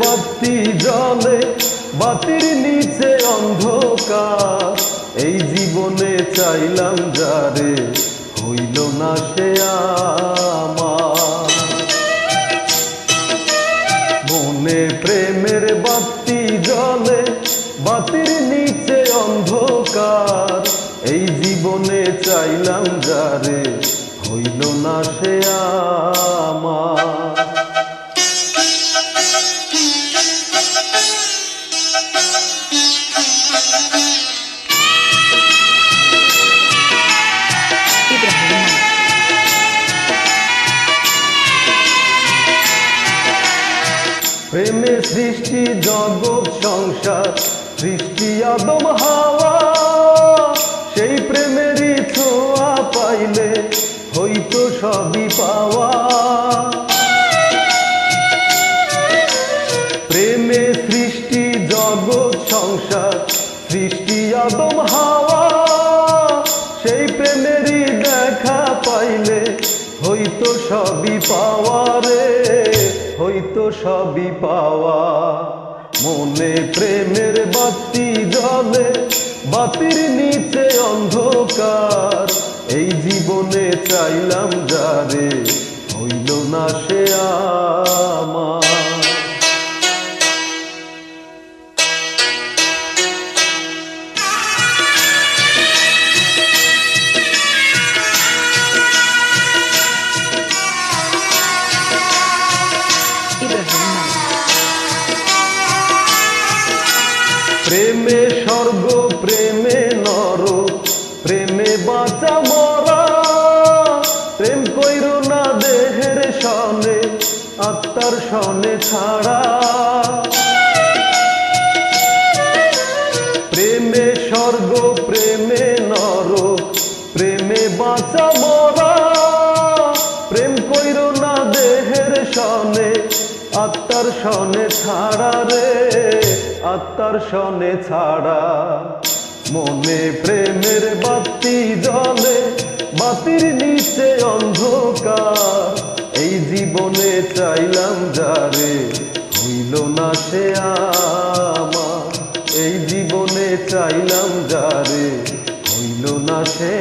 বাতি জলে বাতির নিচে অন্ধকার। এই জীবনে চাইলাম যারে হইল না সে আমার। মনে প্রেমের বাতি জলে বাতির নিচে অন্ধকার। এই জীবনে চাইলাম যারে হইল না সে আমার। প্রেমে সৃষ্টি জগৎ সংসার সৃষ্টি আদম হাওয়া। সেই প্রেমেরই ছোঁয়া পাইলে হইতো সবই পাওয়া। আদম হাওয়া, সেই প্রেমেরই দেখা পাইলে হইতো সবই পাওয়া রে হইতো সবই পাওয়া। মনে প্রেমের বাতি জলে বাতির নিচে অন্ধকার। এই জীবনে চাইলাম যারে হইল না সে আমার। প্রেমে স্বর্গ, প্রেমে নর, প্রেমে বাঁচা মরা। প্রেম কইর না দেহের সনে, আত্মার সনে ছাড়া। প্রেমে স্বর্গ, প্রেমে নর, প্রেমে বাঁচা মরা। প্রেম কইর না দেহের সনে, আত্মার সনে ছাড়া রে। আত্মার সনে ছাড়া, মনে প্রেমের বাতি জলে বাতির নিচে অন্ধকার। এই জীবনে চাইলাম যারে হইল না সে আমার। এই জীবনে চাইলাম যারে হইল না সে